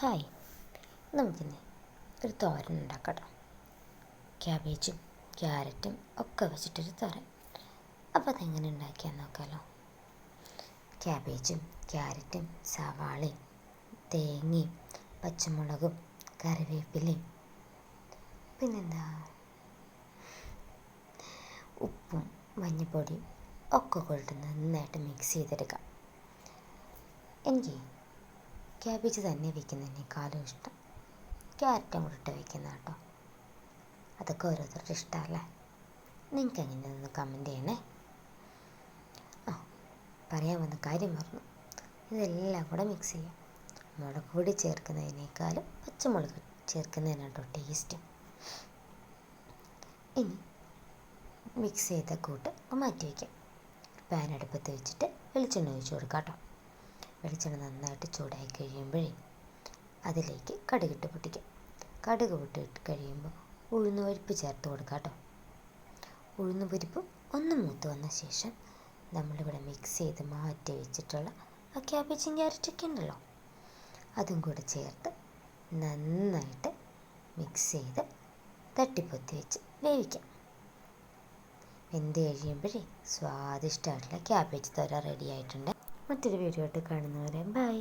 Hi. നമുക്കിന്ന് ഒരു തോരൻ ഉണ്ടാക്കാം ക്യാബേജും ക്യാരറ്റും ഒക്കെ വെച്ചിട്ടൊരു തോരൻ. അപ്പോൾ അതെങ്ങനെ ഉണ്ടാക്കിയാൽ നോക്കാമല്ലോ ക്യാബേജും ക്യാരറ്റും സവാളയും തേങ്ങയും പച്ചമുളകും കറിവേപ്പിലയും. പിന്നെന്താ? ഉപ്പും മഞ്ഞൾപ്പൊടിയും ഒക്കെ കൊണ്ടിട്ട് നന്നായിട്ട് മിക്സ് ചെയ്തെടുക്കാം. എനിക്ക് ക്യാബേജ് തന്നെ വയ്ക്കുന്നതിനേക്കാളും ഇഷ്ടം. ക്യാരറ്റും കൂടെ ഇട്ട് വയ്ക്കുന്ന കേട്ടോ. അതൊക്കെ ഓരോരുത്തരുടെ ഇഷ്ടമല്ലേ? നിങ്ങൾക്ക് എങ്ങനെയൊന്ന് കമന്റ് ചെയ്യണേ. ആ പറയാൻ വന്ന കാര്യം പറഞ്ഞു ഇതെല്ലാം കൂടെ മിക്സ് ചെയ്യാം. മുളക് പൊടി ചേർക്കുന്നതിനേക്കാളും പച്ചമുളക് ചേർക്കുന്നതിനാണ് കേട്ടോ ടേസ്റ്റ് ഇനി മിക്സ് ചെയ്ത കൂട്ട് മാറ്റി വയ്ക്കാം പാൻ അടുപ്പത്ത് വെച്ചിട്ട് വെളിച്ചെണ്ണ ഒഴിച്ച് കൊടുക്കാം കേട്ടോ. വെളിച്ചെണ്ണ നന്നായിട്ട് ചൂടായി കഴിയുമ്പോഴേ അതിലേക്ക് കടുകിട്ട് പൊട്ടിക്കാം. കടുക് പൊട്ടിട്ട് കഴിയുമ്പോൾ ഉഴുന്ന് പരിപ്പ് ചേർത്ത് കൊടുക്കാം കേട്ടോ. ഉഴുന്ന് പരിപ്പ് ഒന്ന് മൂത്ത് വന്ന ശേഷം നമ്മളിവിടെ മിക്സ് ചെയ്ത് മാറ്റി വെച്ചിട്ടുള്ള ആ ക്യാബേജും ക്യാരറ്റൊക്കെ ഉണ്ടല്ലോ അതും കൂടെ ചേർത്ത് നന്നായിട്ട് മിക്സ് ചെയ്ത് തട്ടിപ്പൊത്തി വെച്ച് വേവിക്കാം. വെന്ത് കഴിയുമ്പോഴേ സ്വാദിഷ്ടമായിട്ടുള്ള ക്യാബേജ് തോര റെഡി ആയിട്ടുണ്ട്. മറ്റൊരു വീഡിയോ ആയിട്ട് കാണുന്നവരെ ബൈ.